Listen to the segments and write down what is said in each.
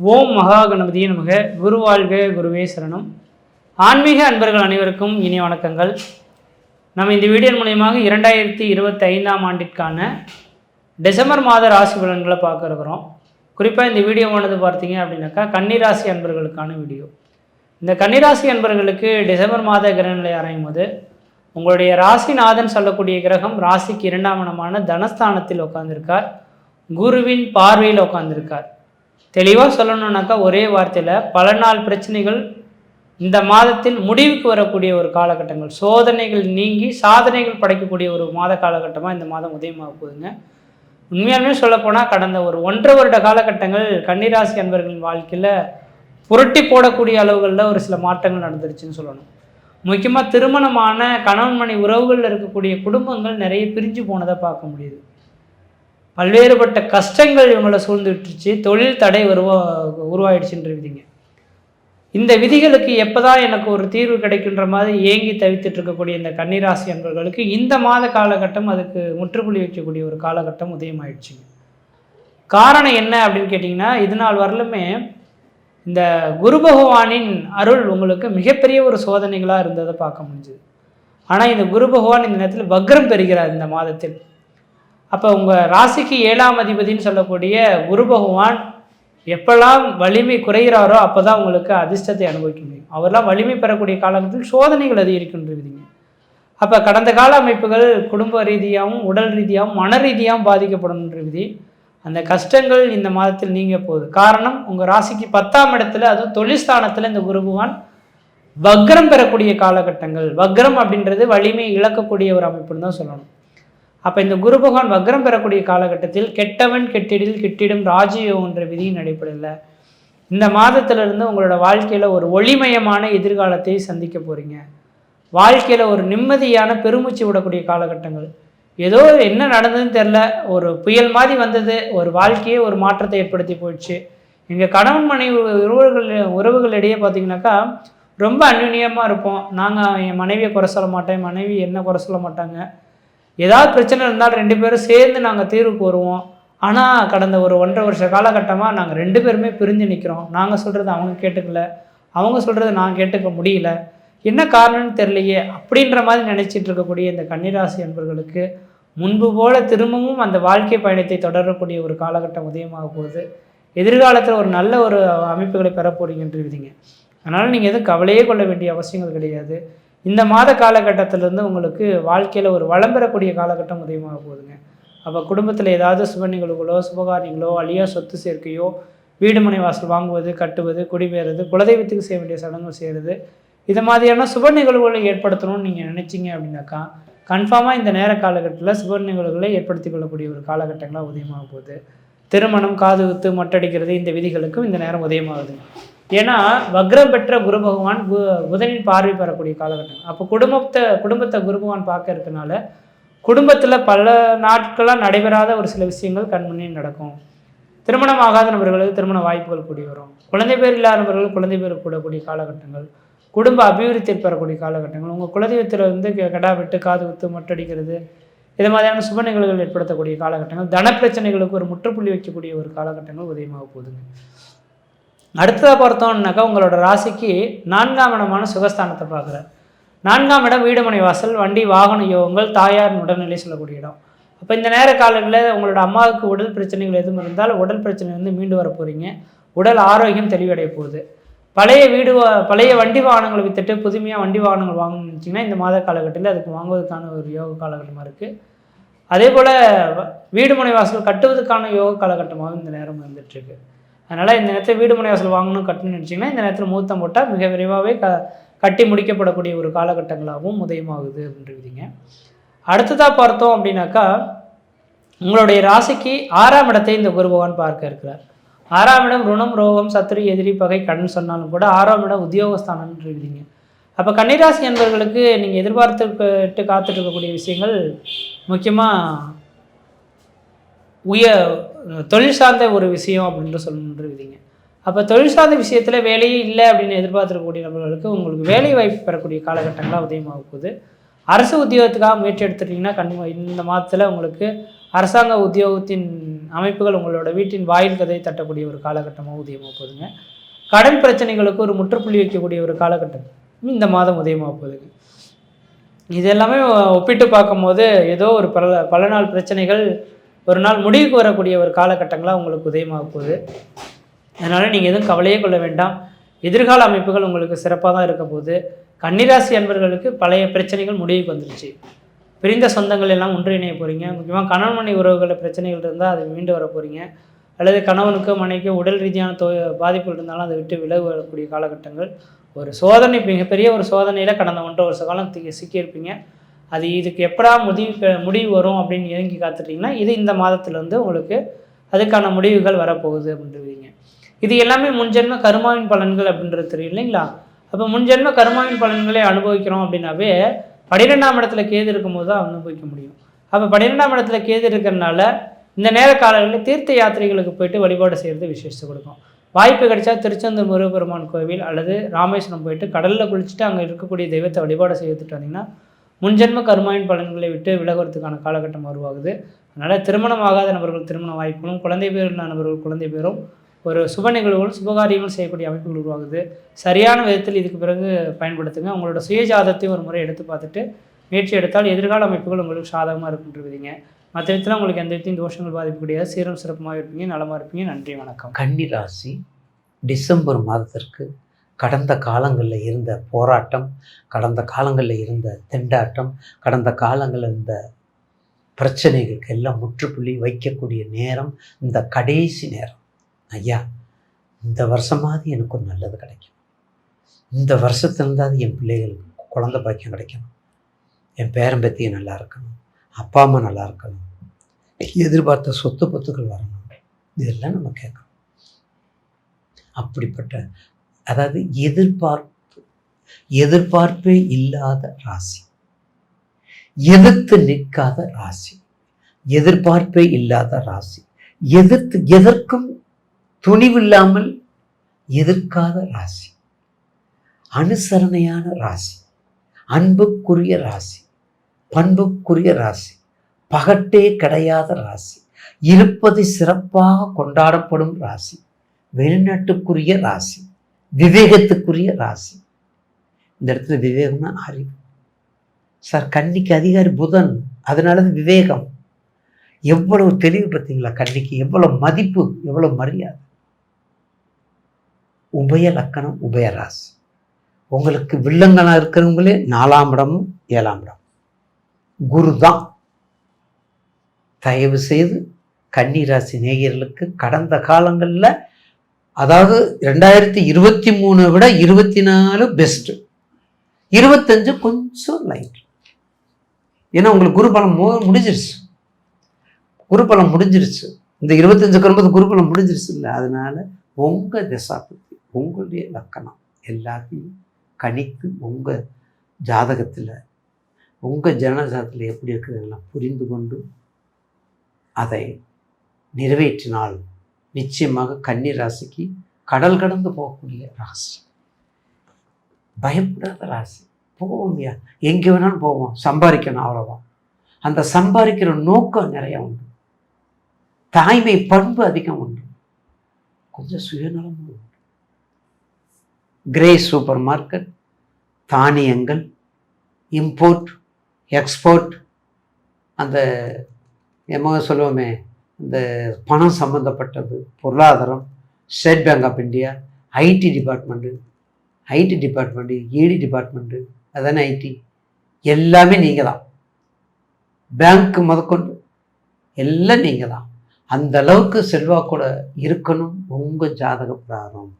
ஓம் மகா கணபதியே நமக குருவாழ்க குருவே சரணம். ஆன்மீக அன்பர்கள் அனைவருக்கும் இனி வணக்கங்கள். நம்ம இந்த வீடியோ மூலயமாக இரண்டாயிரத்தி இருபத்தி ஐந்தாம் ஆண்டிற்கான டிசம்பர் மாத ராசி பலன்களை பார்க்க இருக்கிறோம். குறிப்பாக இந்த வீடியோவானது பார்த்தீங்க அப்படின்னாக்கா கன்னிராசி அன்பர்களுக்கான வீடியோ. இந்த கன்னிராசி அன்பர்களுக்கு டிசம்பர் மாத கிரகநிலை அறையும் போது உங்களுடைய ராசிநாதன் சொல்லக்கூடிய கிரகம் ராசிக்கு இரண்டாம் இடமான தனஸ்தானத்தில் உட்கார்ந்திருக்கார். குருவின் பார்வையில் உட்கார்ந்திருக்கார். தெளிவாக சொல்லணுன்னாக்கா ஒரே வார்த்தையில் பல நாள் பிரச்சனைகள் இந்த மாதத்தில் முடிவுக்கு வரக்கூடிய ஒரு காலகட்டங்கள். சோதனைகள் நீங்கி சாதனைகள் படைக்கக்கூடிய ஒரு மாத காலகட்டமாக இந்த மாதம் உதயமாக போகுதுங்க. உண்மையாலுமே சொல்லப்போனால் கடந்த ஒரு ஒன்றரை வருட காலகட்டங்கள் கன்னிராசி அன்பர்களின் வாழ்க்கையில் புரட்டி போடக்கூடிய அளவுகளில் ஒரு சில மாற்றங்கள் நடந்துருச்சுன்னு சொல்லணும். முக்கியமாக திருமணமான கணவன் மனை உறவுகளில் இருக்கக்கூடிய குடும்பங்கள் நிறைய பிரிஞ்சு போனதை பார்க்க முடியுது. பல்வேறுபட்ட கஷ்டங்கள் இவங்களை சூழ்ந்து விட்டுருச்சு தொழில் தடை உருவா உருவாயிடுச்சுன்ற விதிங்க. இந்த விதிகளுக்கு எப்போதான் எனக்கு ஒரு தீர்வு கிடைக்கின்ற மாதிரி ஏங்கி தவித்துட்டு இருக்கக்கூடிய இந்த கன்னிராசி அன்பர்களுக்கு இந்த மாத காலகட்டம் அதுக்கு முற்றுப்புள்ளி வைக்கக்கூடிய ஒரு காலகட்டம் உதயமாயிடுச்சுங்க. காரணம் என்ன அப்படின்னு கேட்டிங்கன்னா இது நாள் வரலுமே இந்த குரு பகவானின் அருள் உங்களுக்கு மிகப்பெரிய ஒரு சோதனைகளாக இருந்ததை பார்க்க முடிஞ்சுது. ஆனால் இந்த குரு பகவான் இந்த நேரத்தில் வக்ரம் பெறுகிறார் இந்த மாதத்தில். அப்போ உங்கள் ராசிக்கு ஏழாம் அதிபதின்னு சொல்லக்கூடிய குரு பகவான் எப்பெல்லாம் வலிமை குறைகிறாரோ அப்போ தான் உங்களுக்கு அதிர்ஷ்டத்தை அனுபவிக்க முடியும். அவரெல்லாம் வலிமை பெறக்கூடிய காலகட்டத்தில் சோதனைகள் அதிகரிக்கின்றதுங்க அப்போ கடந்த கால அமைப்புகள் குடும்ப ரீதியாகவும் உடல் ரீதியாகவும் மன ரீதியாகவும் பாதிக்கப்படும்ன்ற விதி அந்த கஷ்டங்கள் இந்த மாதத்தில் நீங்க போகுது. காரணம் உங்கள் ராசிக்கு பத்தாம் இடத்துல அதுவும் தொழில்ஸ்தானத்தில் இந்த குருபகவான் வக்ரம் பெறக்கூடிய காலகட்டங்கள். வக்ரம் அப்படின்றது வலிமை இழக்கக்கூடிய ஒரு அமைப்புன்னு தான் சொல்லணும். அப்போ இந்த குரு பகவான் வக்ரம் பெறக்கூடிய காலகட்டத்தில் கெட்டவன் கெட்டிடில் கிட்டிடும் ராஜயோகம் என்ற விதியின் அடிப்படையில் இந்த மாதத்திலிருந்து உங்களோட வாழ்க்கையில் ஒரு ஒளிமயமான எதிர்காலத்தை சந்திக்க போகிறீங்க வாழ்க்கையில் ஒரு நிம்மதியான பெருமூச்சு விடக்கூடிய காலகட்டங்கள். ஏதோ என்ன நடந்ததுன்னு தெரில ஒரு புயல் மாதிரி வந்தது ஒரு வாழ்க்கையே ஒரு மாற்றத்தை ஏற்படுத்தி போயிடுச்சு. எங்கள் கணவன் மனைவி உறவுகள் உறவுகளிடையே பார்த்தீங்கன்னாக்கா ரொம்ப அந்யுன்யமாக இருப்போம். நாங்கள் என் மனைவியை குறை சொல்ல மாட்டேன் என் மனைவி என்ன குறை சொல்ல மாட்டாங்க. ஏதாவது பிரச்சனை இருந்தாலும் ரெண்டு பேரும் சேர்ந்து நாங்கள் தீர்வுக்கு வருவோம். ஆனால் கடந்த ஒரு ஒன்றரை வருஷ காலகட்டமாக நாங்கள் ரெண்டு பேருமே பிரிஞ்சு நிற்கிறோம் நாங்கள் சொல்கிறது அவங்க கேட்டுக்கல. அவங்க சொல்கிறது நான் கேட்டுக்க முடியல. என்ன காரணம்னு தெரியலையே. அப்படின்ற மாதிரி நினச்சிட்டு இருக்கக்கூடிய இந்த கன்னிராசி என்பர்களுக்கு முன்பு போல திரும்பவும் அந்த வாழ்க்கை பயணத்தை தொடரக்கூடிய ஒரு காலகட்டம் உதயமாக போகுது. எதிர்காலத்தில் ஒரு நல்ல ஒரு அமைப்புகளை பெற போறீங்கன்றீங்க அதனால் நீங்கள் எதுவும் கவலையே கொள்ள வேண்டிய அவசியங்கள் கிடையாது. இந்த மாத காலகட்டத்திலேருந்து உங்களுக்கு வாழ்க்கையில் ஒரு வளம் பெறக்கூடிய காலகட்டம் உதயமாக போகுதுங்க. அப்போ குடும்பத்தில் ஏதாவது சுப நிகழ்வுகளோ சுபகாரியங்களோ அழியா சொத்து சேர்க்கையோ வீடு மனை வாசல் வாங்குவது கட்டுவது குடிபெயர்றது குலதெய்வத்துக்கு செய்ய வேண்டிய சடங்கு செய்கிறது இது மாதிரியான சுப நிகழ்வுகளை ஏற்படுத்தணும்னு நீங்கள் நினச்சிங்க அப்படின்னாக்கா கன்ஃபார்மாக இந்த நேர காலகட்டத்தில் சுப நிகழ்வுகளை ஏற்படுத்தி கொள்ளக்கூடிய ஒரு காலகட்டங்களாக உதயமாக போகுது. திருமணம் காது குத்து மொட்டடிக்கிறது இந்த விதிகளுக்கும் இந்த நேரம் உதயமாகுது ஏன்னா வக்ரம் பெற்ற குரு பகவான் புதனின் பார்வை பெறக்கூடிய காலகட்டம். அப்போ குடும்பத்தை குடும்பத்தை குரு பகவான் பார்க்க இருக்கனால குடும்பத்தில் பல நாட்களாக நடைபெறாத ஒரு சில விஷயங்கள் கண்முன்னே நடக்கும். திருமணம் ஆகாத நபர்களுக்கு திருமண வாய்ப்புகள் கூடி வரும். குழந்தை பேர் இல்லாத நபர்கள் குழந்தை பேர் கூடக்கூடிய காலகட்டங்கள் குடும்ப அபிவிருத்தி பெறக்கூடிய காலகட்டங்கள் உங்கள் குலதெய்வத்தில் வந்து கெ- கெடா வெட்டு காது குத்து மொட்டடிக்கிறது இது மாதிரியான சுப நிகழ்வுகள் ஏற்படுத்தக்கூடிய காலகட்டங்கள் தன பிரச்சனைகளுக்கு ஒரு முற்றுப்புள்ளி வைக்கக்கூடிய ஒரு காலகட்டங்கள் உதயமாக போகுதுங்க. அடுத்ததாக பார்த்தோம்னாக்கா உங்களோட ராசிக்கு நான்காம் இடமான சுகஸ்தானத்தை பார்க்குறாரு. நான்காம் இடம் வீடுமனை வாசல் வண்டி வாகன யோகங்கள் தாயார் உடல்நிலை சொல்லக்கூடிய இடம். அப்போ இந்த நேர காலங்களில் உங்களோட அம்மாவுக்கு உடல் பிரச்சனைகள் எதுவும் இருந்தால் உடல் பிரச்சனை வந்து மீண்டு வர போகிறீங்க உடல் ஆரோக்கியம் தெளிவடைய போகுது. பழைய வீடு வா- பழைய வண்டி வாகனங்களை வித்துட்டு புதுமையாக வண்டி வாகனங்கள் வாங்கணும்னு நினச்சிங்கன்னா இந்த மாத காலகட்டத்தில் அதுக்கு வாங்குவதற்கான ஒரு யோக காலகட்டமாக இருக்குது அதே போல் வீடுமனை வாசல் கட்டுவதற்கான யோக காலகட்டமாகவும் இந்த நேரம் வந்துட்டுருக்கு அதனால் இந்த நேரத்தில் வீடு மனை வாசல் வாங்கணும் கட்டணும்னு நினச்சிங்கன்னா இந்த நேரத்தில் முகூர்த்தம் போட்டால் மிக விரைவாகவே க கட்டி முடிக்கப்படக்கூடிய ஒரு காலகட்டங்களாகவும் உதயமாகுது அப்படின்றீங்க அடுத்ததாக பார்த்தோம் அப்படின்னாக்கா உங்களுடைய ராசிக்கு ஆறாம் இடத்தை இந்த குரு பகவான் பார்க்க இருக்கிறார். ஆறாம் இடம் ருணம் ரோகம் சத்துரு எதிரி பகை கடன் சொன்னாலும் கூட ஆறாம் இடம் உத்தியோகஸ்தானம்னு இருக்கிறீங்க அப்போ கன்னிராசி என்பவர்களுக்கு நீங்கள் எதிர்பார்த்துட்டு காத்துட்டு இருக்கக்கூடிய விஷயங்கள் முக்கியமாக உய தொழில் சார்ந்த ஒரு விஷயம் அப்படின்ற விதிங்க அப்போ தொழில் சார்ந்த விஷயத்தில் வேலையே இல்லை அப்படின்னு எதிர்பார்த்துருக்கக்கூடிய நபர்களுக்கு உங்களுக்கு வேலை வாய்ப்பு பெறக்கூடிய காலகட்டங்களாக உதயமாக போகுது. அரசு உத்தியோகத்துக்காக முயற்சி எடுத்துட்டீங்கன்னா கண்டிப்பாக இந்த மாதத்தில் உங்களுக்கு அரசாங்க உத்தியோகத்தின் அமைப்புகள் உங்களோட வீட்டின் வாயில் கதை தட்டக்கூடிய ஒரு காலகட்டமாக உதயமாக போகுதுங்க. கடன் பிரச்சனைகளுக்கு ஒரு முற்றுப்புள்ளி வைக்கக்கூடிய ஒரு காலகட்டம் இந்த மாதம் உதயமாக போகுதுங்க இது எல்லாமே ஒப்பிட்டு பார்க்கும்போது ஏதோ ஒரு பல பல நாள் பிரச்சனைகள் ஒரு நாள் முடிவுக்கு வரக்கூடிய ஒரு காலகட்டங்களாக உங்களுக்கு உதயமாக போகுது. அதனால் நீங்கள் எதுவும் கவலையே கொள்ள வேண்டாம். எதிர்கால அமைப்புகள் உங்களுக்கு சிறப்பாக தான் இருக்க போது கன்னிராசி அன்பர்களுக்கு பழைய பிரச்சனைகள் முடிவுக்கு வந்துருச்சு. பிரிந்த சொந்தங்கள் எல்லாம் ஒன்றிணைய போகிறீங்க முக்கியமாக கணவன் மனை உறவுகளில் பிரச்சனைகள் இருந்தால் அது மீண்டு வர போகிறீங்க அல்லது கணவனுக்கு மனைக்கு உடல் ரீதியான தோ பாதிப்புகள் இருந்தாலும் அதை விட்டு விலகு வரக்கூடிய காலகட்டங்கள். ஒரு சோதனை மிகப்பெரிய ஒரு சோதனையில் கடந்த ஒன்றரை வருஷ காலம் தி- சிக்கியிருப்பீங்க. அது இதுக்கு எப்படா முடிவு பெ- முடிவு வரும் அப்படின்னு இறங்கி காத்துட்டிங்கன்னா இது இந்த மாதத்துலேருந்து உங்களுக்கு அதுக்கான முடிவுகள் வரப்போகுது அப்படின்றீங்க. இது எல்லாமே முன்ஜென்ம கருமாவின் பலன்கள் அப்படின்றது தெரியும் இல்லைங்களா? அப்போ முன்ஜென்ம கருமாவின் பலன்களை அனுபவிக்கிறோம் அப்படின்னாவே பன்னிரெண்டாம் இடத்துல கேது இருக்கும்போது தான் அனுபவிக்க முடியும். அப்போ பன்னிரெண்டாம் இடத்துல கேது இருக்கிறனால இந்த நேர காலங்களில் தீர்த்த யாத்திரைகளுக்கு போயிட்டு வழிபாடு செய்கிறது விசேஷத்தை கொடுக்கும். வாய்ப்பு கிடைச்சா திருச்செந்தூர் முருகப்பெருமான் கோவில் அல்லது ராமேஸ்வரம் போயிட்டு கடலில் குளிச்சுட்டு அங்கே இருக்கக்கூடிய தெய்வத்தை வழிபாடு செய்துட்டு வந்தீங்கன்னா முன்ஜென்ம கருமாயின் பலன்களை விட்டு விலகுறதுக்கான காலகட்டம் உருவாகுது. அதனால் திருமணம் ஆகாத நபர்கள் திருமண வாய்ப்புகளும் குழந்தை பேர் இல்லாத நபர்கள் குழந்தை பேரும் ஒரு சுப நிகழ்வுகளும் சுபகாரியங்களும் செய்யக்கூடிய அமைப்புகள் உருவாகுது. சரியான விதத்தில் இதுக்கு பிறகு பயன்படுத்துங்க. உங்களோட சுயஜாதத்தையும் ஒரு முறை எடுத்து பார்த்துட்டு முயற்சி எடுத்தால் எதிர்கால அமைப்புகள் உங்களுக்கு சாதகமாக இருக்குன்றீங்க மற்ற விதத்தில் உங்களுக்கு எந்த விதத்தையும் தோஷங்கள் பாதிப்பு கிடையாது சீரம் சிறப்புமாக இருப்பீங்க நலமாக இருப்பீங்க. நன்றி வணக்கம். கன்னி ராசி டிசம்பர் மாதத்திற்கு கடந்த காலங்களில் இருந்த போராட்டம் கடந்த காலங்களில் இருந்த திண்டாட்டம் கடந்த காலங்களில் இருந்த பிரச்சனைகளுக்கு எல்லாம் முற்றுப்புள்ளி வைக்கக்கூடிய நேரம் இந்த கடைசி நேரம். ஐயா இந்த வருஷமாவது எனக்கு ஒரு நல்லது கிடைக்கும். இந்த வருஷத்துலேருந்தாவது என் பிள்ளைகளுக்கு குழந்தை பாக்கியம் கிடைக்கணும். என் பேரம்பத்தியம் நல்லா இருக்கணும். அப்பா அம்மா நல்லா இருக்கணும். எதிர்பார்த்த சொத்து பொத்துக்கள் வரணும். இதெல்லாம் நம்ம கேட்கணும். அப்படிப்பட்ட அதாவது எதிர்பார்ப்பு எதிர்பார்ப்பே இல்லாத ராசி. எதிர்த்து நிற்காத ராசி. எதிர்பார்ப்பே இல்லாத ராசி. எதிர்த்து எதற்கும் துணிவில்லாமல் எதிர்க்காத ராசி. அனுசரணையான ராசி. அன்புக்குரிய ராசி. பண்புக்குரிய ராசி. பகட்டே கிடையாத ராசி. இருப்பது சிறப்பாக கொண்டாடப்படும் ராசி. வெளிநாட்டுக்குரிய ராசி. விவேகத்துக்குரிய ராசி. இந்த இடத்துல விவேகம்னா அறிவு. சார் கன்னிக்கு அதிகாரி புதன். அதனால தான் விவேகம். எவ்வளவு தெளிவு பார்த்தீங்களா கன்னிக்கு? எவ்வளவு மதிப்பு? எவ்வளவு மரியாதை? உபய லக்கணம் உபய ராசி. உங்களுக்கு வில்லங்கனா இருக்கிறவங்களே நாலாம் இடமும் ஏழாம் இடம். குரு தான் தயவு செய்து கன்னி ராசி நேயர்களுக்கு கடந்த காலங்களில் அதாவது ரெண்டாயிரத்தி இருபத்தி மூணை விட இருபத்தி நாலு பெஸ்ட்டு இருபத்தஞ்சு கொஞ்சம் லைட் ஏன்னா உங்களுக்கு குருபலம் பலம் முடிஞ்சிருச்சு. குருபலம் முடிஞ்சிருச்சு. இந்த இருபத்தஞ்சுக்கு வரும்போது குருபலம் முடிஞ்சிருச்சு இல்லை அதனால் உங்கள் திசாபத்தி உங்களுடைய லக்கணம் எல்லாத்தையும் கணித்து உங்கள் ஜாதகத்தில் உங்கள் ஜனஜாதத்தில் எப்படி இருக்குதுங்கெல்லாம் புரிந்து கொண்டு அதை நிறைவேற்றினால் நிச்சயமாக கன்னி ராசிக்கு கடல் கடந்து போகக்கூடிய ராசி. பயப்படாத ராசி. போவோம்யா எங்கே வேணாலும் போவோம். சம்பாதிக்கணும் அவ்வளோதான் அந்த சம்பாதிக்கிற நோக்கம் நிறைய உண்டு. தாய்மை பண்பு அதிகம் உண்டு. கொஞ்சம் சுயநலமும் உண்டு. கிரே சூப்பர் மார்க்கெட் தானியங்கள் இம்போர்ட் எக்ஸ்போர்ட் அந்த எமோ சொல்லுவோமே இந்த பணம் சம்மந்தப்பட்டது பொருளாதாரம் State Bank of India IT department IT department ED department அதானே ஐடி? எல்லாமே நீங்கள் தான் பேங்க்கு முதற்கொண்டு எல்லாம் நீங்கள் தான் அந்த அளவுக்கு செல்வாக்கூட இருக்கணும் உங்கள் ஜாதக பிராரம்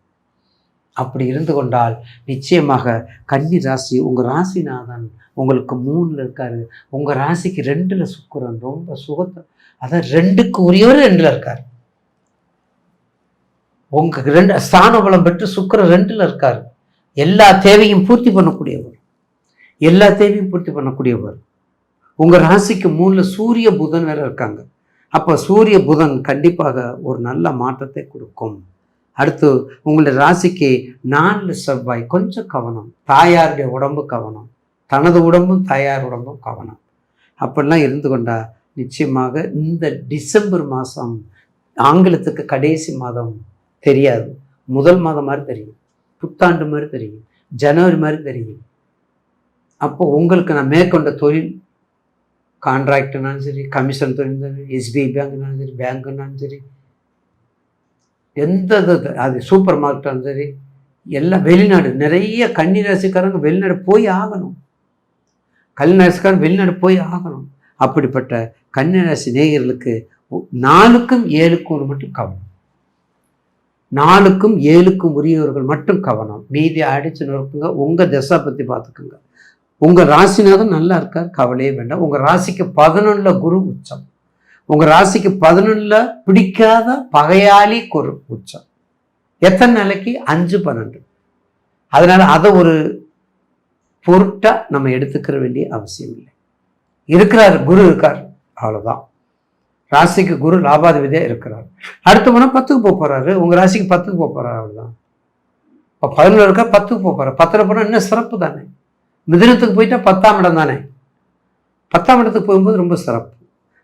அப்படி இருந்து கொண்டால் நிச்சயமாக கன்னி ராசி உங்கள் ராசிநாதன் உங்களுக்கு மூணில் இருக்காரு. உங்கள் ராசிக்கு ரெண்டில் சுக்கிரன் ரொம்ப சுகத்தை அதான் ரெண்டுக்கு உரியவர் ரெண்டில் இருக்கார். உங்களுக்கு ரெண்டு ஸ்தான பலம் பெற்று சுக்கரன் ரெண்டில் இருக்கார். எல்லா தேவையும் பூர்த்தி பண்ணக்கூடியவர். எல்லா தேவையும் பூர்த்தி பண்ணக்கூடியவர். உங்கள் ராசிக்கு மூணில் சூரிய புதன் வேற இருக்காங்க. அப்போ சூரிய புதன் கண்டிப்பாக ஒரு நல்ல மாற்றத்தை கொடுக்கும். அடுத்து உங்களுடைய ராசிக்கு நான்கு செவ்வாய் கொஞ்சம் கவனம். தாயாருடைய உடம்பு கவனம். தனது உடம்பும் தாயார் உடம்பும் கவனம். அப்படிலாம் இருந்து கொண்டா நிச்சயமாக இந்த டிசம்பர் மாதம் ஆங்கிலத்துக்கு கடைசி மாதம் தெரியாது. முதல் மாதம் மாதிரி தெரியும். புத்தாண்டு மாதிரி தெரியும். ஜனவரி மாதிரி தெரியும். அப்போ உங்களுக்கு நான் மேற்கொண்ட தொழில் கான்ட்ராக்டுனாலும் சரி கமிஷன் தொழில் சரி எஸ்பிஐ பேங்க்னாலும் சரி பேங்க்குனாலும் சரி எந்த அது சூப்பர் மார்க்கெட்டாலும் சரி எல்லாம் வெளிநாடு நிறைய கன்னிராசிக்காரங்க வெளிநாடு போய் ஆகணும். கன்னி வெளிநாடு போய் ஆகணும். அப்படிப்பட்ட கன்னிராசி நேயர்களுக்கு நாலுக்கும் ஏழுக்கும் மட்டும் கவனம். நாலுக்கும் ஏழுக்கும் உரியவர்கள் மட்டும் கவனம். மீதி அடிச்சு நொறுக்குங்க. உங்கள் திசை பற்றி பார்த்துக்குங்க உங்கள் ராசிநாதன் நல்லா இருக்கார் கவலையே வேண்டாம். உங்கள் ராசிக்கு பதினொன்றில் குரு உச்சம். உங்கள் ராசிக்கு பதினொன்றில் பிடிக்காத பகையாளி குரு உச்சம். எத்தனை நாளைக்கு? அஞ்சு பன்னெண்டு. அதனால் அதை ஒரு பொருட்டாக நம்ம எடுத்துக்கிற வேண்டிய அவசியம் இல்லை. இருக்கிறார் குரு இருக்கார் அவ்வளோதான் ராசிக்கு குரு லாபாதிபதியாக இருக்கிறார். அடுத்த போனால் பத்துக்கு போக போகிறாரு உங்கள் ராசிக்கு பத்துக்கு போக போகிறார் அவ்வளோதான் இப்போ பதினொன்று இருக்கா பத்துக்கு போக போகிறார் பத்தில் போனால் இன்னும் சிறப்பு தானே? மிதினத்துக்கு போயிட்டா பத்தாம் இடம் தானே? பத்தாம் இடத்துக்கு போகும்போது ரொம்ப சிறப்பு.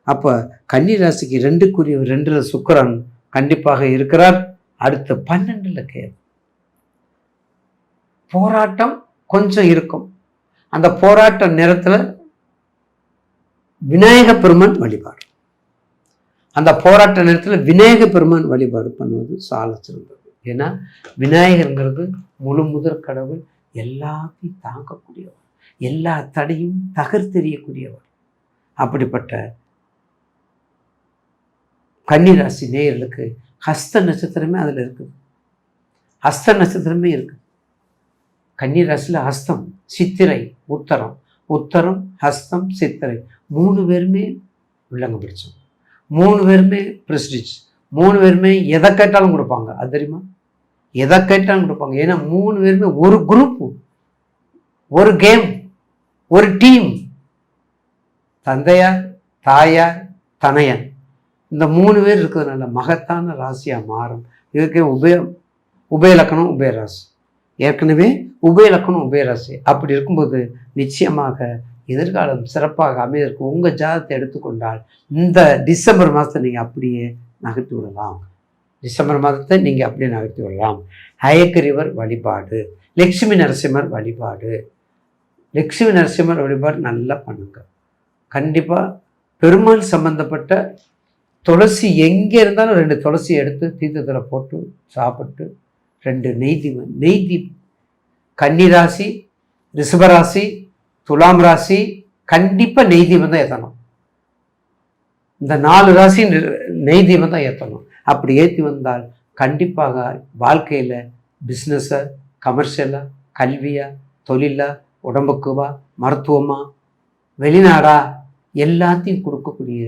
அப்போ கன்னி ராசிக்கு ரெண்டுக்குரிய ரெண்டில் சுக்கரன் கண்டிப்பாக இருக்கிறார். அடுத்து பன்னெண்டில் கேது. போராட்டம் கொஞ்சம் இருக்கும். அந்த போராட்ட நேரத்தில் விநாயக பெருமான் வழிபாடு. அந்த போராட்ட நேரத்தில் விநாயக பெருமான் வழிபாடு பண்ணுவது சால சிறந்தது. ஏன்னா விநாயகருங்கிறது முழு முதற் கடவுள் எல்லாத்தையும் தாங்கக்கூடியவர். எல்லா தடையும் தகர்த்தெறியக்கூடியவர். அப்படிப்பட்ட கன்னிராசி நேயர்களுக்கு ஹஸ்த நட்சத்திரமே அதில் இருக்குது. ஹஸ்த நட்சத்திரமே இருக்குது. கன்னிராசியில் ஹஸ்தம். சித்திரை உத்தரம். உத்தரம் ஹஸ்தம் சித்திரை. மூணு பேருமே வில்லங்க பிடிச்சோம் மூணு பேருமே ப்ரெஸ்டிஜ் மூணு பேருமே எதை கேட்டாலும் கொடுப்பாங்க. அது தெரியுமா? எதை கேட்டாலும் கொடுப்பாங்க. ஏன்னா மூணு பேருமே ஒரு குரூப் ஒரு கேம் ஒரு டீம் தந்தையார் தாயார் தனையன். இந்த மூணு பேர் இருக்கிறதுனால மகத்தான ராசியாக மாறும். இதுக்கே உபய உபயலக்கணம் உபயராசி. ஏற்கனவே உபயலக்கணம் உபயராசி. அப்படி இருக்கும்போது நிச்சயமாக எதிர்காலம் சிறப்பாக அமைவதற்கு உங்கள் ஜாதத்தை எடுத்துக்கொண்டால் இந்த டிசம்பர் மாதத்தை நீங்கள் அப்படியே நகர்த்தி விடலாம். டிசம்பர் மாதத்தை நீங்கள் அப்படியே நகர்த்தி விடலாம். ஹயக்கரிவர் வழிபாடு லக்ஷ்மி நரசிம்மர் வழிபாடு. லக்ஷ்மி நரசிம்மர் வழிபாடு நல்லா பண்ணுங்க. கண்டிப்பாக பெருமாள் சம்பந்தப்பட்ட துளசி எங்கே இருந்தாலும் ரெண்டு துளசி எடுத்து தீர்த்தத்தில் போட்டு சாப்பிட்டு ரெண்டு நெய்தி நெய்தி கன்னிராசி ராசி ரிஷபராசி துலாம் ராசி கண்டிப்பாக நெய் தான் ஏற்றணும் இந்த நாலு ராசி நெய் தீபம் தான் ஏற்றணும் அப்படி ஏற்றி வந்தால் கண்டிப்பாக வாழ்க்கையில் பிஸ்னஸை கமர்ஷியலாக கல்வியா தொழிலா உடம்புக்குவா மருத்துவமா வெளிநாடா எல்லாத்தையும் கொடுக்கக்கூடிய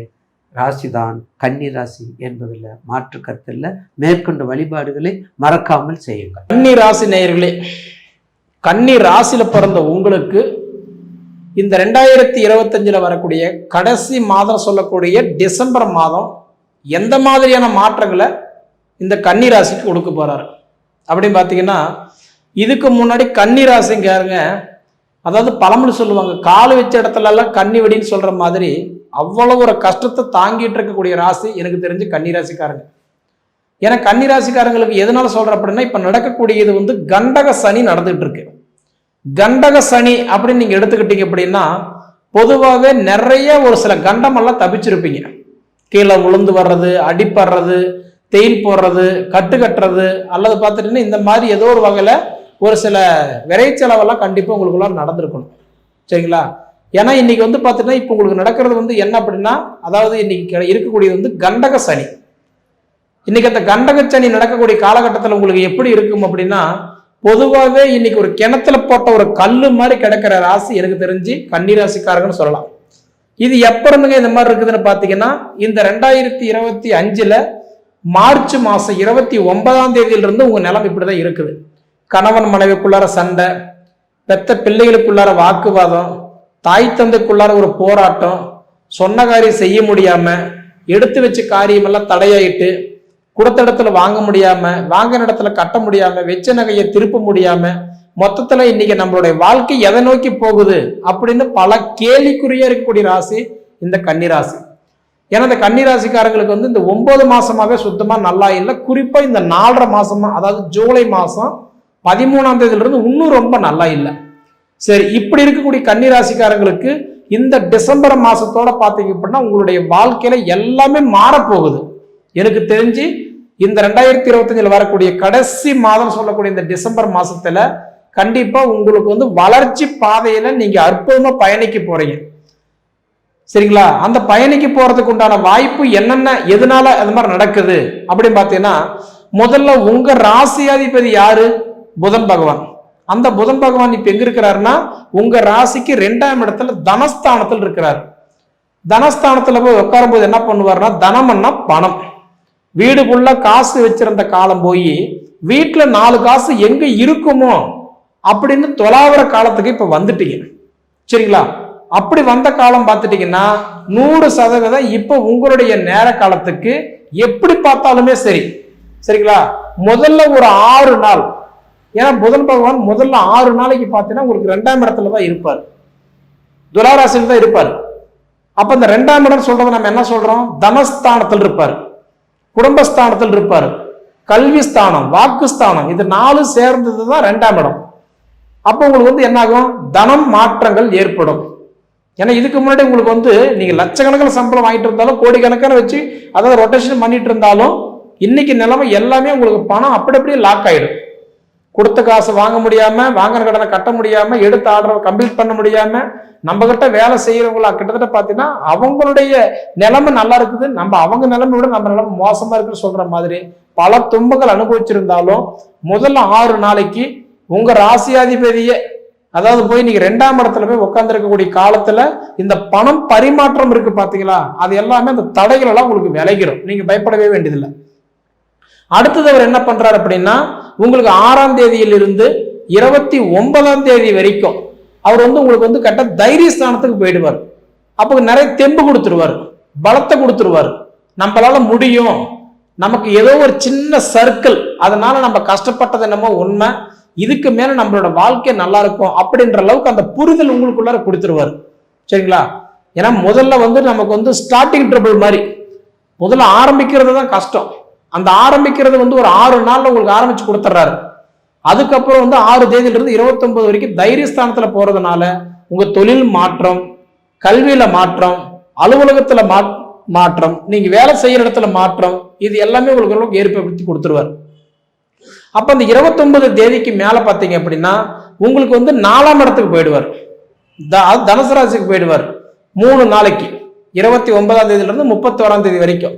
ராசி தான் கன்னி ராசி என்பதில் மாற்று கருத்தில் மேற்கொண்ட வழிபாடுகளை மறக்காமல் செய்யுங்கள். கன்னி ராசி நேயர்களே கன்னி ராசியில் பிறந்த உங்களுக்கு இந்த ரெண்டாயிரத்தி இருபத்தஞ்சில் வரக்கூடிய கடைசி மாதம் சொல்லக்கூடிய டிசம்பர் மாதம் எந்த மாதிரியான மாற்றங்களை இந்த கன்னி ராசிக்கு கொடுக்க போகிறாரு அப்படின்னு பார்த்தீங்கன்னா இதுக்கு முன்னாடி கன்னி ராசிங்காருங்க அதாவது பழமொழி சொல்லுவாங்க கால் வச்ச இடத்துலலாம் கண்ணி வெடின்னு சொல்கிற மாதிரி அவ்வளோ ஒரு கஷ்டத்தை தாங்கிட்டு இருக்கக்கூடிய ராசி எனக்கு தெரிஞ்சு கன்னி ராசிக்காரங்க ஏன்னா கன்னி ராசிக்காரங்களுக்கு எதனால சொல்கிற அப்படின்னா இப்போ நடக்கக்கூடியது வந்து கண்டக சனி நடந்துகிட்டு இருக்கு கண்டக சனி அப்படின்னு நீங்கள் எடுத்துக்கிட்டீங்க அப்படின்னா பொதுவாகவே நிறைய ஒரு சில கண்டமெல்லாம் தப்பிச்சிருப்பீங்க. கீழே விழுந்து வர்றது அடிப்படுறது தேயில் போடுறது கட்டு கட்டுறது அல்லது பார்த்துட்டீங்கன்னா இந்த மாதிரி ஏதோ ஒரு வகையில் ஒரு சில விரை செலவெல்லாம் கண்டிப்பாக உங்களுக்குள்ள நடந்திருக்கணும். சரிங்களா? ஏன்னா இன்னைக்கு வந்து பார்த்தீங்கன்னா இப்போ உங்களுக்கு நடக்கிறது வந்து என்ன அப்படின்னா அதாவது இன்னைக்கு இருக்கக்கூடியது வந்து கண்டக சனி. இன்னைக்கு அந்த கண்டக சனி நடக்கக்கூடிய காலகட்டத்தில் உங்களுக்கு எப்படி இருக்கும் அப்படின்னா பொதுவாகவே இன்னைக்கு ஒரு கிணத்துல போட்ட ஒரு கல் மாதிரி கிடக்கிற ராசி எனக்கு தெரிஞ்சு கன்னி ராசிக்காரங்கன்னு சொல்லலாம். இது எப்ப இருந்துங்க இந்த மாதிரி இருக்குதுன்னு பார்த்தீங்கன்னா இந்த ரெண்டாயிரத்தி இருபத்தி அஞ்சுல மார்ச் மாசம் இருபத்தி ஒன்பதாம் தேதியிலிருந்து உங்க நிலம் இப்படிதான் இருக்குது. கணவன் மனைவிக்குள்ளார சண்டை பெத்த பிள்ளைகளுக்குள்ளார வாக்குவாதம் தாய் தந்தைக்குள்ளார ஒரு போராட்டம் சொன்ன காரியம் செய்ய முடியாம எடுத்து வச்ச காரியமெல்லாம் தடையாயிட்டு கொடுத்த இடத்துல வாங்க முடியாம வாங்கின இடத்துல கட்ட முடியாம வெச்ச நகையை திருப்ப முடியாம மொத்தத்துல இன்னைக்கு நம்மளுடைய வாழ்க்கை எதை நோக்கி போகுது அப்படின்னு பல கேள்விக்குறியா இருக்கக்கூடிய ராசி இந்த கன்னிராசி ஏன்னா இந்த கன்னிராசிக்காரங்களுக்கு வந்து இந்த ஒன்பது மாசமாவே சுத்தமா நல்லா இல்லை. குறிப்பா இந்த நாலரை மாசமா அதாவது ஜூலை மாசம் பதிமூணாம் தேதியிலிருந்து இன்னும் ரொம்ப நல்லா இல்லை. சரி இப்படி இருக்கக்கூடிய கன்னிராசிக்காரங்களுக்கு இந்த டிசம்பர் மாசத்தோட பார்த்தீங்க அப்படின்னா உங்களுடைய வாழ்க்கையில எல்லாமே மாறப்போகுது. எனக்கு தெரிஞ்சு இந்த ரெண்டாயிரத்தி இருபத்தஞ்சில் வரக்கூடிய கடைசி மாதம் சொல்லக்கூடிய இந்த டிசம்பர் மாசத்துல கண்டிப்பா உங்களுக்கு வந்து வளர்ச்சி பாதையில நீங்க அற்புதமா பயணிக்க போறீங்க. சரிங்களா? அந்த பயணிக்கு போறதுக்கு உண்டான வாய்ப்பு என்னென்ன எதனால அது மாதிரி நடக்குது அப்படின்னு பார்த்தீங்கன்னா முதல்ல உங்க ராசியாதிபதி யாரு? புதன் பகவான். அந்த புதன் பகவான் இப்ப எங்க இருக்கிறாருன்னா உங்க ராசிக்கு ரெண்டாம் இடத்துல தனஸ்தானத்தில் இருக்கிறார். தனஸ்தானத்துல போய் உட்காரும்போது என்ன பண்ணுவாருன்னா தனம்னா பணம். வீடுக்குள்ள காசு வச்சிருந்த காலம் போய் வீட்டுல நாலு காசு எங்க இருக்குமோ அப்படின்னு தொலாவிற காலத்துக்கு இப்ப வந்துட்டீங்க. சரிங்களா? அப்படி வந்த காலம் பார்த்துட்டீங்கன்னா நூறு சதவீதம் இப்போ உங்களுடைய நேர காலத்துக்கு எப்படி பார்த்தாலுமே சரி. சரிங்களா? முதல்ல ஒரு ஆறு நாள் ஏன்னா புதன் பகவான் முதல்ல ஆறு நாளைக்கு பார்த்தீங்கன்னா உங்களுக்கு ரெண்டாம் இடத்துல தான் இருப்பார். துலாராசியில் தான் இருப்பார். அப்போ இந்த ரெண்டாம் இடம் சொல்றது நம்ம என்ன சொல்றோம்? தனஸ்தானத்தில் இருப்பார். குடும்பஸ்தானத்தில் இருப்பார். கல்வி ஸ்தானம் வாக்குஸ்தானம் இது நாலு சேர்ந்தது தான் ரெண்டாம் இடம். அப்போ உங்களுக்கு வந்து என்னாகும் தனம் மாற்றங்கள் ஏற்படும். ஏன்னா இதுக்கு முன்னாடி உங்களுக்கு வந்து நீங்கள் லட்சக்கணக்கில் சம்பளம் வாங்கிட்டு இருந்தாலும் கோடிக்கணக்கான வச்சு அதாவது ரொட்டேஷன் பண்ணிட்டு இருந்தாலும் இன்னைக்கு நிலைமை எல்லாமே உங்களுக்கு பணம் அப்படி அப்படியே லாக் ஆயிடும். கொடுத்த காசு வாங்க முடியாம வாங்கின கடனை கட்ட முடியாம எடுத்த ஆர்டரை கம்ப்ளீட் பண்ண முடியாம நம்ம கிட்ட வேலை செய்யறவங்களா கிட்டத்தட்ட பாத்தீங்கன்னா அவங்களுடைய நிலைமை நல்லா இருக்குது. நம்ம அவங்க நிலைமை விட நம்ம நிலைமை மோசமா இருக்குன்னு சொல்ற மாதிரி பல துன்பங்கள் அனுபவிச்சிருந்தாலும் முதல்ல ஆறு நாளைக்கு உங்க ராசியாதிபதியே அதாவது போய் நீங்க ரெண்டாம் இடத்துல போய் உட்காந்துருக்கக்கூடிய காலத்துல இந்த பணம் பரிமாற்றம் இருக்கு பாத்தீங்களா? அது எல்லாமே அந்த தடைகள் எல்லாம் உங்களுக்கு விளைகிறோம் நீங்க பயப்படவே வேண்டியதில்லை. அடுத்தது அவர் என்ன பண்றாரு அப்படின்னா உங்களுக்கு ஆறாம் தேதியிலிருந்து இருபத்தி ஒன்பதாம் தேதி வரைக்கும் அவர் வந்து உங்களுக்கு வந்து கரெக்டா தைரியஸ்தானத்துக்கு போயிடுவார். அப்போ நிறைய தெம்பு கொடுத்துருவார் பலத்தை கொடுத்துருவார். நம்மளால முடியும். நமக்கு ஏதோ ஒரு சின்ன சர்க்கிள் அதனால நம்ம கஷ்டப்பட்டது என்னமோ உண்மை. இதுக்கு மேல நம்மளோட வாழ்க்கை நல்லா இருக்கும் அப்படின்ற அளவுக்கு அந்த புரிதல் உங்களுக்குள்ளார கொடுத்துருவார். சரிங்களா? ஏன்னா முதல்ல வந்து நமக்கு வந்து ஸ்டார்டிங் ட்ரபிள் மாதிரி. முதல்ல ஆரம்பிக்கிறது தான் கஷ்டம். அந்த ஆரம்பிக்கிறது வந்து ஒரு ஆறு நாள்ல உங்களுக்கு ஆரம்பிச்சு கொடுத்துட்றாரு அதுக்கப்புறம் வந்து ஆறு தேதியிலிருந்து இருபத்தொன்பது வரைக்கும் தைரியஸ்தானத்தில் போகிறதுனால உங்கள் தொழில் மாற்றம் கல்வியில் மாற்றம் அலுவலகத்தில் மா மாற்றம் நீங்கள் வேலை செய்கிற இடத்துல மாற்றம் இது எல்லாமே உங்களுக்கு அளவுக்கு ஏற்படுத்தி கொடுத்துருவார். அப்போ அந்த இருபத்தொன்பது தேதிக்கு மேலே பார்த்தீங்க அப்படின்னா உங்களுக்கு வந்து நாலாம் இடத்துக்கு போயிடுவார். த- தனுசு ராசிக்கு போயிடுவார். மூணு நாளைக்கு இருபத்தி ஒன்பதாம் தேதியில முப்பத்தோராம் தேதி வரைக்கும்.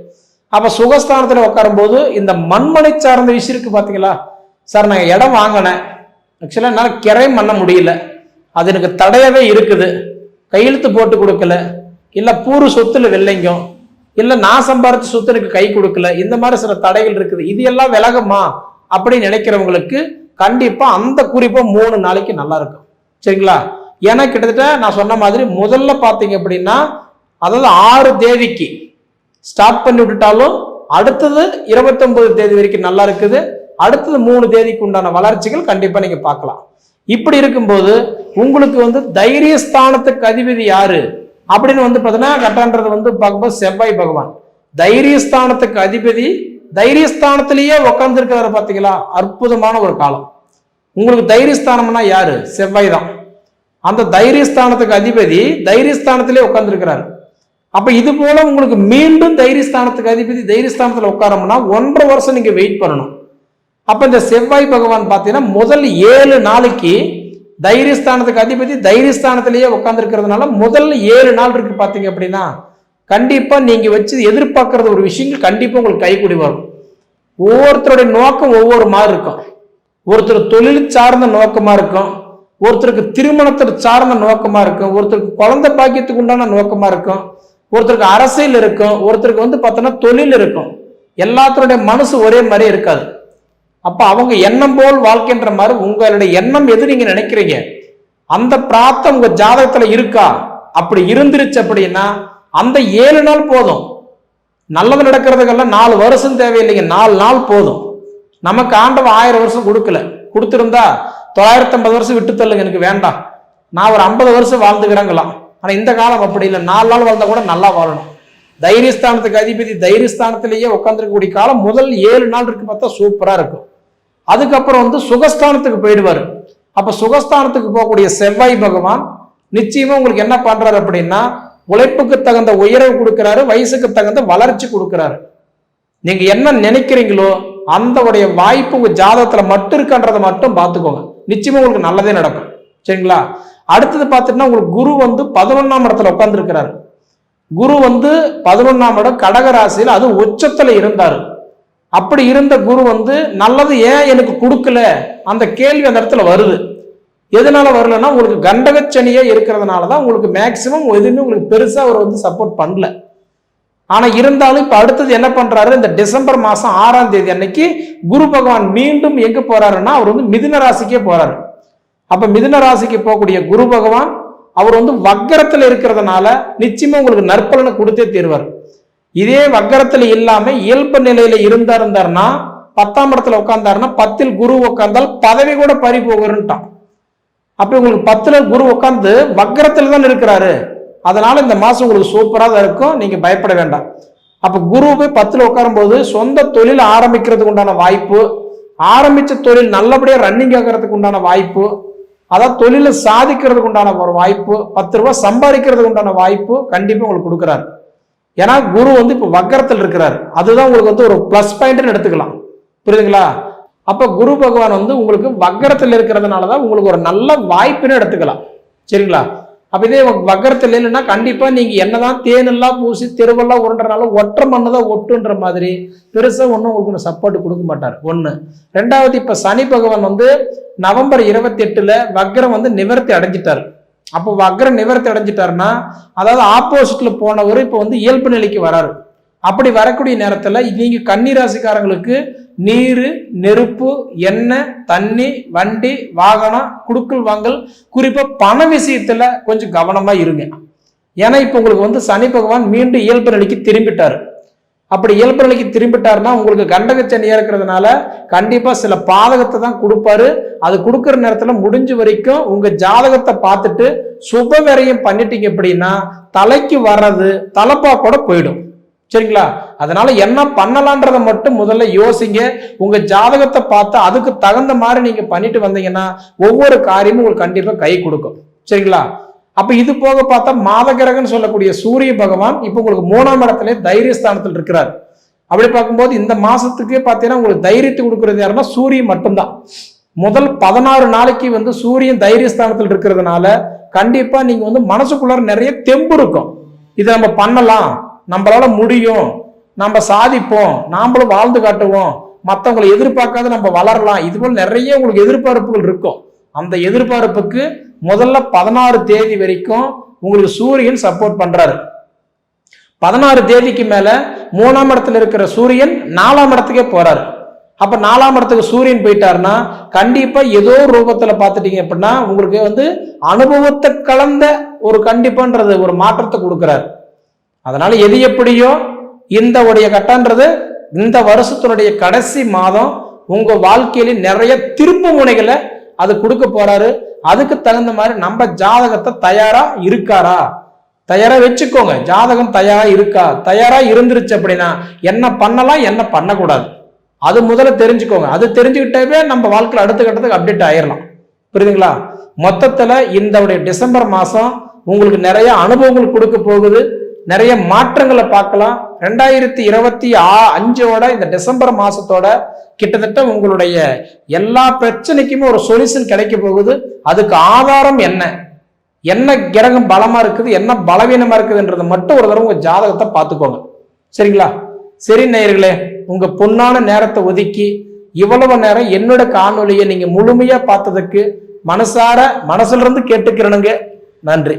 அப்ப சுகஸ்தானத்துல உட்காரும்போது இந்த மண்மனை சார்ந்த விஷயம் இருக்கு பாத்தீங்களா? சார் நாங்கள் இடம் வாங்கினேன். ஆக்சுவலாக என்னால் கிரைம் பண்ண முடியல. அது எனக்கு தடையவே இருக்குது. கையெழுத்து போட்டு கொடுக்கல. இல்லை பூர்வ சொத்துல வெள்ளைங்கும். இல்லை நான் சம்பாரிச்ச சொத்து எனக்கு கை கொடுக்கல. இந்த மாதிரி சில தடைகள் இருக்குது. இது எல்லாம் விலகுமா? அப்படின்னு நினைக்கிறவங்களுக்கு கண்டிப்பாக அந்த குறிப்பாக மூணு நாளைக்கு நல்லா இருக்கும். சரிங்களா? ஏன்னா கிட்டத்தட்ட நான் சொன்ன மாதிரி முதல்ல பார்த்தீங்க அப்படின்னா அதாவது ஆறு தேதிக்கு ஸ்டார்ட் பண்ணி விட்டுட்டாலும் அடுத்தது இருபத்தொன்பது தேதி வரைக்கும் நல்லா இருக்குது. அடுத்தது மூணு தேதிக்கு உண்டான வளர்ச்சிகள் கண்டிப்பாக நீங்கள் பார்க்கலாம். இப்படி இருக்கும்போது உங்களுக்கு வந்து தைரியஸ்தானத்துக்கு அதிபதி யாரு? அப்படின்னு வந்து பார்த்தீங்கன்னா கட்டான்றது வந்து பார்க்கும்போது செவ்வாய் பகவான். தைரியஸ்தானத்துக்கு அதிபதி தைரியஸ்தானத்திலேயே உட்கார்ந்துருக்கிறவரை பார்த்தீங்களா? அற்புதமான ஒரு காலம். உங்களுக்கு தைரியஸ்தானம்னா யாரு? செவ்வாய் தான். அந்த தைரியஸ்தானத்துக்கு அதிபதி தைரியஸ்தானத்திலே உட்காந்துருக்கிறாரு அப்போ இது போல உங்களுக்கு மீண்டும் தைரியஸ்தானத்துக்கு அதிபதி தைரியஸ்தானத்தில் உட்காரம்னா ஒன்றரை வருஷம் நீங்கள் வெயிட் பண்ணணும். அப்போ இந்த செவ்வாய் பகவான் பார்த்தீங்கன்னா முதல் ஏழு நாளைக்கு தைரியஸ்தானத்துக்கு அதிபதி தைரியஸ்தானத்திலேயே உட்காந்துருக்கிறதுனால முதல் ஏழு நாள் இருக்கு பார்த்தீங்க அப்படின்னா கண்டிப்பாக நீங்கள் வச்சு எதிர்பார்க்கறது ஒரு விஷயங்கள் கண்டிப்பாக உங்களுக்கு கைக்கூடி வரும். ஒவ்வொருத்தருடைய நோக்கம் ஒவ்வொரு மாதிரி இருக்கும். ஒருத்தர் தொழில் சார்ந்த நோக்கமாக இருக்கும். ஒருத்தருக்கு திருமணத்தை சார்ந்த நோக்கமாக இருக்கும். ஒருத்தருக்கு குழந்தை பாக்கியத்துக்கு உண்டான நோக்கமாக இருக்கும். ஒருத்தருக்கு அரசியல் இருக்கும் ஒருத்தருக்கு வந்து பார்த்தோன்னா தொழில் இருக்கும். எல்லாத்தருடைய மனசு ஒரே மாதிரி இருக்காது. அப்போ அவங்க எண்ணம் போல் வாழ்க்கைன்ற மாதிரி உங்களுடைய எண்ணம் எது நீங்கள் நினைக்கிறீங்க? அந்த பிராப்தம் உங்கள் ஜாதகத்தில் இருக்கா? அப்படி இருந்துருச்சு அப்படின்னா அந்த ஏழு நாள் போதும். நல்லது நடக்கிறதுக்கெல்லாம் நாலு வருஷம் தேவையில்லைங்க நாலு நாள் போதும். நமக்கு ஆண்டவன் ஆயிரம் வருஷம் கொடுக்கல. கொடுத்துருந்தா தொள்ளாயிரத்தி ஐம்பது வருஷம் விட்டு தள்ளுங்க எனக்கு வேண்டாம். நான் ஒரு ஐம்பது வருஷம் வாழ்ந்துக்கிறேங்களாம். ஆனால் இந்த காலம் அப்படி இல்லை. நாலு நாள் வாழ்ந்தா கூட நல்லா வாழணும். தைரியஸ்தானத்துக்கு அதிபதி தைரியஸ்தானத்திலேயே உட்காந்துருக்கக்கூடிய காலம் முதல் ஏழு நாள் இருக்கு பார்த்தா சூப்பராக இருக்கும். அதுக்கப்புறம் வந்து சுகஸ்தானத்துக்கு போயிடுவாரு. அப்போ சுகஸ்தானத்துக்கு போகக்கூடிய செவ்வாய் பகவான் நிச்சயமாக உங்களுக்கு என்ன பண்ணுறாரு அப்படின்னா உழைப்புக்கு தகுந்த உயர்வு கொடுக்குறாரு வயசுக்கு தகுந்த வளர்ச்சி கொடுக்குறாரு. நீங்கள் என்ன நினைக்கிறீங்களோ அந்த உடைய வாய்ப்பு உங்கள் ஜாதகத்தில் மட்டும் இருக்கான்றதை மட்டும் பார்த்துக்கோங்க. நிச்சயமாக உங்களுக்கு நல்லதே நடக்கும். சரிங்களா? அடுத்தது பார்த்துட்டுனா உங்களுக்கு குரு வந்து பதினொன்றாம் இடத்துல உட்கார்ந்துருக்கிறாரு. குரு வந்து பதினொன்றாம் இடம் கடக ராசியில் அது உச்சத்தில் இருந்தார். அப்படி இருந்த குரு வந்து நல்லது ஏன் எனக்கு கொடுக்கல? அந்த கேள்வி அந்த இடத்துல வருது. எதனால வரலன்னா உங்களுக்கு கண்டகச்சனியே இருக்கிறதுனால தான் உங்களுக்கு மேக்சிமம் எதுவுமே உங்களுக்கு பெருசாக அவர் வந்து சப்போர்ட் பண்ணல. ஆனால் இருந்தாலும் இப்போ அடுத்தது என்ன பண்ணுறாரு இந்த டிசம்பர் மாதம் ஆறாம் தேதி அன்னைக்கு குரு பகவான் மீண்டும் எங்கே போறாருன்னா அவர் வந்து மிதுன ராசிக்கே போறாரு. அப்ப மிதுன ராசிக்கு போகக்கூடிய குரு பகவான் அவர் வந்து வக்கரத்துல இருக்கிறதுனால நிச்சயமா உங்களுக்கு நற்பலனை கொடுத்தே தீர்வார். இதே வக்கரத்துல இல்லாம இயல்பு நிலையில இருந்தா இருந்தார்னா பத்தாம் இடத்துல உட்கார்ந்தாருன்னா பத்தில் குரு உட்கார்ந்தால் பதவி கூட பறி போகிறன்ட்டான். அப்ப உங்களுக்கு பத்துல குரு உட்கார்ந்து வக்கரத்துல தான் இருக்கிறாரு. அதனால இந்த மாசம் உங்களுக்கு சூப்பரா தான் இருக்கும் நீங்க பயப்பட வேண்டாம். அப்ப குரு போய் பத்துல உட்காரும்போது சொந்த தொழில் ஆரம்பிக்கிறதுக்கு உண்டான வாய்ப்பு ஆரம்பிச்ச தொழில் நல்லபடியா ரன்னிங் ஆகிறதுக்கு உண்டான வாய்ப்பு அதான் தொழிலை சாதிக்கிறதுக்கு உண்டான ஒரு வாய்ப்பு பத்து ரூபாய் சம்பாதிக்கிறதுக்கு உண்டான வாய்ப்பு கண்டிப்பாக உங்களுக்கு கொடுக்குறாரு. ஏன்னா குரு வந்து இப்போ வக்கரத்தில் இருக்கிறார். அதுதான் உங்களுக்கு வந்து ஒரு ப்ளஸ் பாயிண்ட்னு எடுத்துக்கலாம். புரியுதுங்களா? அப்போ குரு பகவான் வந்து உங்களுக்கு வக்கரத்தில் இருக்கிறதுனால தான் உங்களுக்கு ஒரு நல்ல வாய்ப்புன்னு எடுத்துக்கலாம். சரிங்களா? அப்போ இதே வக்கரத்தில் இல்லைன்னா நீங்கள் என்ன என்னதான் தேனெல்லாம் பூசி தெருவெல்லாம் உருண்டனாலும் ஒற்றை மண்ணு தான் ஒட்டுன்ற மாதிரி பெருசாக ஒன்றும் உங்களுக்கு சப்போர்ட் கொடுக்க மாட்டார். ஒன்று ரெண்டாவது இப்போ சனி பகவான் வந்து நவம்பர் இருபத்தி எட்டில் வக்ரம் வந்து நிவர்த்தி அடைஞ்சிட்டார். அப்போ வக்ரம் நிவர்த்தி அடைஞ்சிட்டாருன்னா அதாவது ஆப்போசிட்டில் போனவர் இப்போ வந்து இயல்பு நிலைக்கு வராரு. அப்படி வரக்கூடிய நேரத்தில் நீங்கள் கன்னி ராசிக்காரங்களுக்கு நீர் நெருப்பு எண்ணெய் தண்ணி வண்டி வாகனம் குடுக்கல் வாங்கல் குறிப்பாக பண விஷயத்தில் கொஞ்சம் கவனமாக இருங்க. ஏன்னா இப்போ உங்களுக்கு வந்து சனி பகவான் மீண்டும் இயல்பு நிலைக்கு திரும்பிட்டார். அப்படி இயல்பு நிலைக்கு திரும்பிட்டாருன்னா உங்களுக்கு கண்டக சனியா இருக்கிறதுனால கண்டிப்பாக சில பாதகத்தை தான் கொடுப்பாரு. அது கொடுக்குற நேரத்தில் முடிஞ்ச வரைக்கும் உங்கள் ஜாதகத்தை பார்த்துட்டு சுப விரயம் பண்ணிட்டீங்க அப்படின்னா தலைக்கு வர்றது தலைப்பா கூட போயிடும். சரிங்களா? அதனால என்ன பண்ணலான்றதை மட்டும் முதல்ல யோசிங்க. உங்க ஜாதகத்தை பார்த்து அதுக்கு தகுந்த மாதிரி நீங்க பண்ணிட்டு வந்தீங்கன்னா ஒவ்வொரு காரியமும் உங்களுக்கு கண்டிப்பா கை கொடுக்கும். சரிங்களா? அப்ப இது போக பார்த்தா மாதகிரகன் சொல்லக்கூடிய சூரிய பகவான் இப்போ உங்களுக்கு மூணாம் இடத்துல தைரியஸ்தானத்தில் இருக்கிறார். அப்படி பார்க்கும்போது இந்த மாசத்துக்கு பார்த்தீங்கன்னா உங்களுக்கு தைரியத்தை கொடுக்கறது யாருன்னா சூரியன் மட்டும்தான். முதல் பதினாறு நாளைக்கு வந்து சூரியன் தைரியஸ்தானத்தில் இருக்கிறதுனால கண்டிப்பா நீங்க வந்து மனசுக்குள்ளார நிறைய தெம்பு இருக்கும். இதை நம்ம பண்ணலாம். நம்மளால முடியும். நம்ம சாதிப்போம். நாமளும் வாழ்ந்து காட்டுவோம். மற்றவங்களை எதிர்பார்க்காத நம்ம வளரலாம். இது போல் நிறைய உங்களுக்கு எதிர்பார்ப்புகள் இருக்கும். அந்த எதிர்பார்ப்புக்கு முதல்ல பதினாறு தேதி வரைக்கும் உங்களுக்கு சூரியன் சப்போர்ட் பண்றாரு. பதினாறு தேதிக்கு மேல மூணாம் இடத்துல இருக்கிற சூரியன் நாலாம் இடத்துக்கே போறாரு. அப்ப நாலாம் இடத்துக்கு சூரியன் போயிட்டாருன்னா கண்டிப்பா ஏதோ ரூபத்துல பாத்துட்டீங்க அப்படின்னா உங்களுக்கு வந்து அனுபவத்தை கலந்த ஒரு கண்டிப்பான்றது ஒரு மாற்றத்தை கொடுக்குறாரு. அதனால எது எப்படியோ இந்த உடைய கட்டன்றது இந்த வருஷத்தினுடைய கடைசி மாதம் உங்க வாழ்க்கையில நிறைய திருப்பு முனைகளை அது கொடுக்க போறாரு. அதுக்கு தகுந்த மாதிரி நம்ம ஜாதகத்தை தயாரா இருக்காரா? தயாரா வச்சுக்கோங்க. ஜாதகம் தயாரா இருக்கா? தயாரா இருந்துருச்சு அப்படின்னா என்ன பண்ணலாம் என்ன பண்ணக்கூடாது? அது முதல்ல தெரிஞ்சுக்கோங்க. அது தெரிஞ்சுக்கிட்டவே நம்ம வாழ்க்கையில் அடுத்த கட்டத்துக்கு அப்டேட் ஆயிடலாம் புரியுதுங்களா? மொத்தத்துல இந்த டிசம்பர் மாசம் உங்களுக்கு நிறைய அனுபவங்கள் கொடுக்க போகுது. நிறைய மாற்றங்களை பார்க்கலாம். ரெண்டாயிரத்தி இருபத்தி ஆ அஞ்சோட இந்த டிசம்பர் மாசத்தோட கிட்டத்தட்ட உங்களுடைய எல்லா பிரச்சனைக்குமே ஒரு சொல்யூஷன் கிடைக்க போகுது. அதுக்கு ஆதாரம் என்ன? என்ன கிரகம் பலமா இருக்குது? என்ன பலவீனமா இருக்குதுன்றது மட்டும் ஒரு தடவை உங்க ஜாதகத்தை பார்த்துக்கோங்க. சரிங்களா? சரி நேயர்களே உங்க பொன்னான நேரத்தை ஒதுக்கி இவ்வளவு நேரம் என்னோட காணொலியை நீங்க முழுமையா பார்த்ததுக்கு மனசார மனசுல இருந்து கேட்டுக்கிறனுங்க. நன்றி.